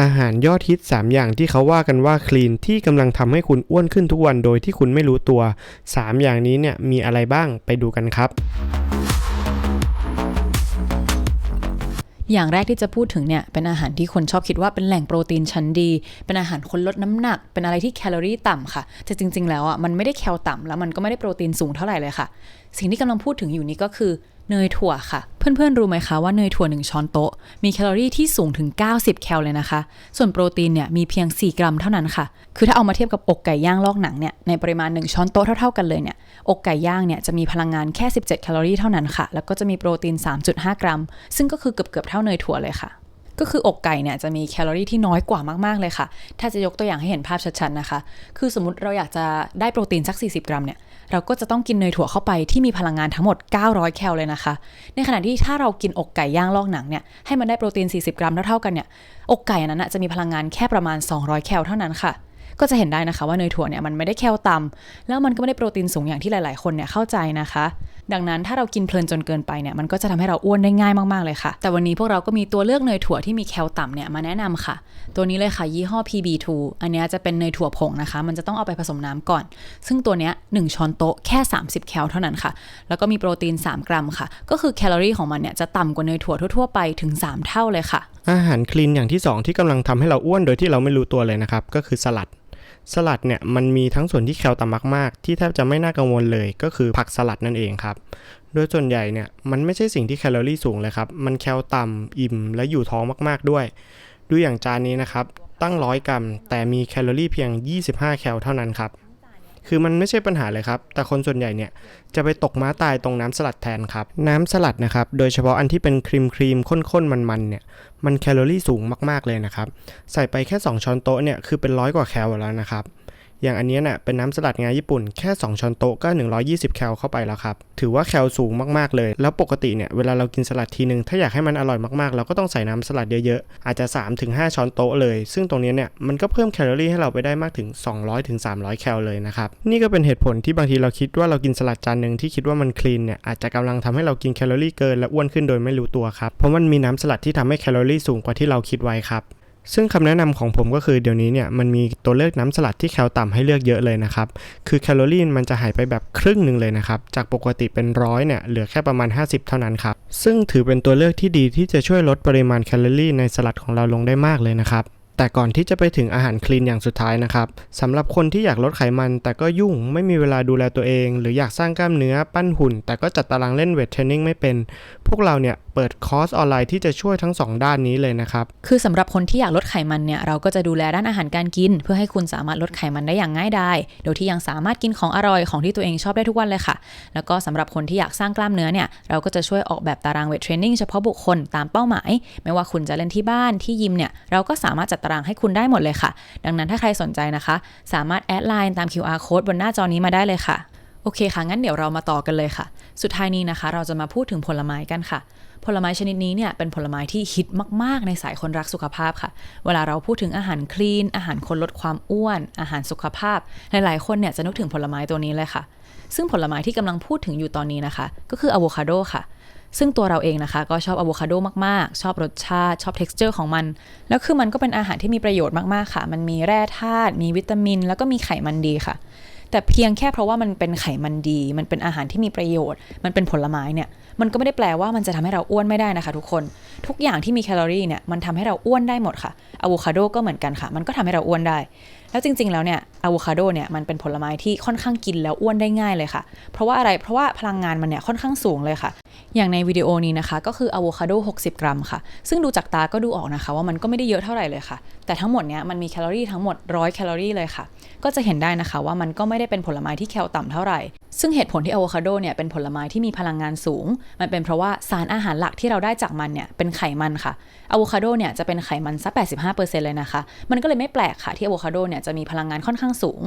อาหารยอดฮิต 3 อย่างที่เขาว่ากันว่าคลีนที่กำลังทำให้คุณอ้วนขึ้นทุกวันโดยที่คุณไม่รู้ตัว 3 อย่างนี้เนี่ยมีอะไรบ้างไปดูกันครับ อย่างแรกที่จะพูดถึงเนี่ยเป็นอาหารที่คนชอบคิดว่าเป็นแหล่งโปรตีนชั้นดี เป็นอาหารคนลดน้ำหนัก เป็นอะไรที่แคลอรี่ต่ำค่ะแต่จริง ๆ แล้วอะมันไม่ได้แคลต่ำแล้วมันก็ไม่ได้โปรตีนสูงเท่าไหร่เลยค่ะ สิ่งที่กำลังพูดถึงอยู่นี้ก็คือ เนยถั่วค่ะ เพื่อนๆ รู้ไหมคะว่าเนยถั่ว 1 ช้อนโต๊ะ มีแคลอรี่ที่สูงถึง 90 แคลเลยนะคะ ส่วนโปรตีนเนี่ยมีเพียง 4 กรัมเท่านั้นค่ะ คือถ้าเอามาเทียบกับอกไก่ย่างลอกหนังเนี่ยในปริมาณ 1 ช้อนโต๊ะเท่าๆกันเลยเนี่ยอกไก่ย่างเนี่ยจะมีพลังงานแค่ 17 แคลอรี่เท่านั้นค่ะ แล้วก็จะมีโปรตีน 3.5 กรัม ซึ่งก็คือเกือบๆเท่าเนยถั่วเลยค่ะก็คืออกไก่เนี่ยจะมีแคลอรี่ที่น้อยกว่ามาก ๆ เลยค่ะ ถ้าจะยกตัวอย่างให้เห็นภาพชัดๆนะคะ คือสมมติเราอยากจะได้โปรตีนสัก 40 กรัมเนี่ย เราก็จะต้องกินเนยถั่วเข้าไปที่มีพลังงานทั้งหมด 900 แคลเลยนะคะ ในขณะที่ถ้าเรากินอกไก่ย่างลอกหนังเนี่ยให้มันได้โปรตีน 40 กรัมเท่าๆกันเนี่ยอกไก่อันนั้นจะมีพลังงานแค่ประมาณ 200 แคลเท่านั้นค่ะ ก็จะเห็นได้นะคะว่าเนยถั่วเนี่ยมันไม่ได้แคลต่ำแล้วมันก็ไม่ได้โปรตีนสูงอย่างที่หลาย ๆ คนเนี่ยเข้าใจนะคะ ดังนั้นถ้าเรากินเพลินจนเกินไปเนี่ยมันก็จะทำให้เราอ้วนได้ง่ายมาก ๆ เลยค่ะ แต่วันนี้พวกเราก็มีตัวเลือกเนยถั่วที่มีแคลต่ำเนี่ยมาแนะนำค่ะ ตัวนี้เลยค่ะยี่ห้อ PB2 อันนี้จะเป็นเนยถั่วผงนะคะ มันจะต้องเอาไปผสมน้ำก่อน ซึ่งตัวเนี้ย1ช้อนโต๊ะแค่ 30 แคลเท่านั้นค่ะ แล้วก็มีโปรตีน 3 กรัมค่ะ ก็คือแคลอรี่ของมันเนี่ยจะต่ำกว่าเนยถั่วทั่วๆไปถึง 3 เท่าเลยค่ะ อาหารคลีนอย่างที่ 2 ที่กำลังทำให้เราอ้วนโดยที่เราไม่รู้ตัวเลยนะครับก็คือสลัด สลัดเนี่ยมันมีทั้งส่วนที่แคลต่ำมากๆ ที่แทบจะไม่น่ากังวลเลยก็คือผักสลัดนั่นเองครับ โดยส่วนใหญ่เนี่ยมันไม่ใช่สิ่งที่แคลอรี่สูงเลยครับ มันแคลต่ำอิ่มและอยู่ท้องมากๆด้วย ดูอย่างจานนี้นะครับตั้งร้อยกรัมแต่มีแคลอรี่เพียง 25 แคลเท่านั้นครับ คือมันไม่ใช่ปัญหาเลยครับ แต่คนส่วนใหญ่เนี่ยจะไปตกม้าตายตรงน้ำสลัดแทนครับ น้ำสลัดนะครับ โดยเฉพาะอันที่เป็นครีมครีมข้นๆ มันๆ เนี่ย มันแคลอรี่สูงมากๆเลยนะครับ ใส่ไปแค่ 2 ช้อนโต๊ะเนี่ย คือเป็นร้อยกว่าแคลแล้วนะครับ อย่างอันนี้ยน่ะเป็นน้ำสลัดงาญี่ปุ่นแค่ 2 ช้อนโต๊ะก็ 120 แคลเข้าไปแล้วครับ ถือว่าแคลสูงมากๆเลย แล้วปกติเนี่ยเวลาเรากินสลัดทีนึง ถ้าอยากให้มันอร่อยมากๆ เราก็ต้องใส่น้ำสลัดเยอะๆ อาจจะ 3-5 ช้อนโต๊ะเลย ซึ่งตรงนี้เนี่ยมันก็เพิ่มแคลอรี่ให้เราไปได้มากถึง 200-300 แคลเลยนะครับ นี่ก็เป็นเหตุผลที่บางทีเราคิดว่าเรากินสลัดจานหนึ่งที่คิดว่ามันคลีนเนี่ยอาจจะกำลังทำให้เรากินแคลอรี่เกินและอ้วนขึ้นโดยไม่รู้ตัวครับ เพราะมันมีน้ำสลัดที่ทำให้แคลอรี่สูงกว่าที่เราคิดไว้ครับ ซึ่งคำแนะนำของผมก็คือเดี๋ยวนี้เนี่ยมันมีตัวเลือกน้ำสลัดที่แคลต่ำให้เลือกเยอะเลยนะครับ คือแคลอรี่มันจะหายไปแบบครึ่งหนึ่งเลยนะครับ จากปกติเป็นร้อยเนี่ยเหลือแค่ประมาณ 50 เท่านั้นครับ ซึ่งถือเป็นตัวเลือกที่ดีที่จะช่วยลดปริมาณแคลอรี่ในสลัดของเราลงได้มากเลยนะครับแต่ก่อนที่จะไปถึงอาหารคลีนอย่างสุดท้ายนะครับสำหรับคนที่อยากลดไขมัน แต่ก็ยุ่งไม่มีเวลาดูแลตัวเอง หรืออยากสร้างกล้ามเนื้อปั้นหุ่น แต่ก็จัดตารางเล่นเวทเทรนนิ่งไม่เป็น วกเราเนี่ยเปิดคอร์สออนไลน์ที่จะช่วยทั้งสองด้านนี้เลยนะครับ คือสำหรับคนที่อยากลดไขมันเนี่ยเราก็จะดูแลด้านอาหารการกิน เพื่อให้คุณสามารถลดไขมันได้อย่างง่ายดายโดยที่ยังสามารถกินของอร่อยของที่ตัวเองชอบได้ทุกวันเลยค่ะ แล้วก็สำหรับคนที่อยากสร้างกล้ามเนื้อเนี่ยเราก็จะช่วยออกแบบตารางเวทเทรนนิ่งเฉพาะบุคคลตามเป้าหมาย ไม่ว่าคุณจะเล่นที่บ้านที่ยิมเนี่ยเราก็สามารถจัดตารางให้คุณได้หมดเลยค่ะ ดังนั้นถ้าใครสนใจนะคะ สามารถแอดไลน์ตาม QR code บนหน้าจอนี้มาได้เลยค่ะ โอเคค่ะ งั้นเดี๋ยวเรามาต่อกันเลยค่ะ สุดท้ายนี้นะคะ เราจะมาพูดถึงผลไม้กันค่ะ ผลไม้ชนิดนี้เนี่ยเป็นผลไม้ที่ฮิตมาก ๆ ในสายคนรักสุขภาพค่ะ เวลาเราพูดถึงอาหารคลีน อาหารคนลดความอ้วน อาหารสุขภาพ หลายๆ คนเนี่ยจะนึกถึงผลไม้ตัวนี้เลยค่ะ ซึ่งผลไม้ที่กำลังพูดถึงอยู่ตอนนี้นะคะ ก็คืออะโวคาโดค่ะซึ่งตัวเราเองนะคะ ก็ชอบอะโวคาโดมาก ๆ ชอบรสชาติ ชอบ t e x t อร์ของมัน แล้วคือมันก็เป็นอาหารที่มีประโยชน์มาก ๆ ค่ะ มันมีแร่ธาตุ มีวิตามิน แล้วก็มีไขมันดีค่ะ แต่เพียงแค่เพราะว่ามันเป็นไขมันดี มันเป็นอาหารที่มีประโยชน์ มันเป็นผลไม้เนี่ย มันก็ไม่ได้แปลว่ามันจะทำให้เราอ้วนไม่ได้นะคะ ทุกคน ทุกอย่างที่มีแคลอรี่เนี่ย มันทำให้เราอ้วนได้หมดค่ะอะโวคาโดก็เหมือนกันค่ะ มันก็ทำให้เราอ้วนได้ แล้วจริง ๆ แล้วเนี่ยอะโวคาโดเนี่ย มันเป็นผลไม้ที่ค่อนข้างกินแล้วอ้วนได้ง่ายเลยค่ะ เพราะว่าอะไร เพราะว่าพลังงานมันเนี่ยค่อนข้างสูงเลยค่ะ อย่างในวิดีโอนี้นะคะก็คืออะโวคาโด 60 กรัมค่ะ ซึ่งดูจากตาก็ดูออกนะคะ ว่ามันก็ไม่ได้เยอะเท่าไหร่เลยค่ะ แต่ทั้งหมดเนี้ยมันมีแคลอรี่ทั้งหมด 100 แคลอรี่เลยค่ะ ก็จะเห็นได้นะคะว่ามันก็ไม่ได้เป็นผลไม้ที่แคลต่ำเท่าไหร่ ซึ่งเหตุผลที่อะโวคาโดเนี่ยเป็นผลไม้ที่มีพลังงานสูง มันเป็นเพราะว่าสารอาหารหลักที่เราได้จากมันเนี่ยเป็นไขมันค่ะอะโวคาโดเนี่ยจะเป็นไขมันสัก85%เลยนะคะ มันก็เลยไม่แปลกค่ะที่อะโวคาโดเนี่ยจะมีพลังงานค่อนข้างสูง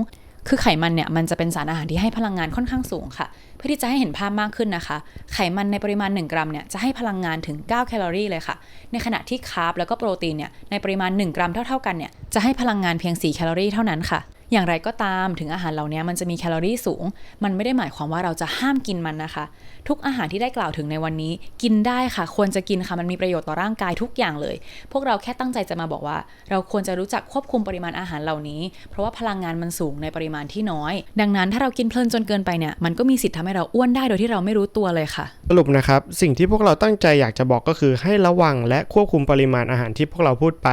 คือไขมันเนี่ยมันจะเป็นสารอาหารที่ให้พลังงานค่อนข้างสูงค่ะ เพื่อที่จะให้เห็นภาพมากขึ้นนะคะ ไขมันในปริมาณ 1 กรัมเนี่ยจะให้พลังงานถึง 9 แคลอรี่เลยค่ะ ในขณะที่คาร์บแล้วก็โปรตีนเนี่ยในปริมาณ 1 กรัมเท่า ๆกันเนี่ยจะให้พลังงานเพียง 4 แคลอรี่เท่านั้นค่ะ อย่างไรก็ตามถึงอาหารเหล่านี้มันจะมีแคลอรี่สูง มันไม่ได้หมายความว่าเราจะห้ามกินมันนะคะ ทุกอาหารที่ได้กล่าวถึงในวันนี้ กินได้ค่ะ ควรจะกินค่ะ มันมีประโยชน์ต่อร่างกายทุกอย่างเลย พวกเราแค่ตั้งใจจะมาบอกว่า เราควรจะรู้จักควบคุมปริมาณอาหารเหล่านี้ เพราะว่าพลังงานมันสูงในปริมาณที่น้อย ดังนั้นถ้าเรากินเพลินจนเกินไปเนี่ย มันก็มีสิทธิ์ทำให้เราอ้วนได้โดยที่เราไม่รู้ตัวเลยค่ะ สรุปนะครับ สิ่งที่พวกเราตั้งใจอยากจะบอกก็คือ ให้ระวังและควบคุมปริมาณอาหารที่พวกเราพูดไป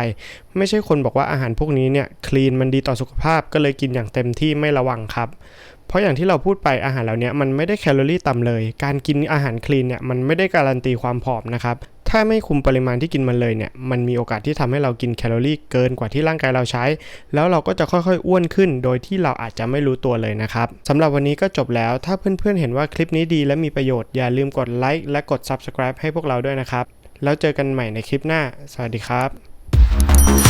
ไม่ใช่คนบอกว่าอาหารพวกนี้เนี่ยคลีนมันดีต่อสุขภาพก็เลยกินอย่างเต็มที่ไม่ระวังครับ เพราะอย่างที่เราพูดไปอาหารเหล่านี้มันไม่ได้แคลอรี่ต่ำเลย การกินอาหารคลีนเนี่ยมันไม่ได้การันตีความผอมนะครับถ้าไม่คุมปริมาณที่กินมันเลยเนี่ย มันมีโอกาสที่ทำให้เรากินแคลอรี่เกินกว่าที่ร่างกายเราใช้ แล้วเราก็จะค่อยๆ อ้วนขึ้น โดยที่เราอาจจะไม่รู้ตัวเลยนะครับสำหรับวันนี้ก็จบแล้ว ถ้าเพื่อนๆเห็นว่าคลิปนี้ดีและมีประโยชน์ อย่าลืมกดไลค์และกด Subscribe ให้พวกเราด้วยนะครับ แล้วเจอกันใหม่ในคลิปหน้า สวัสดีครับ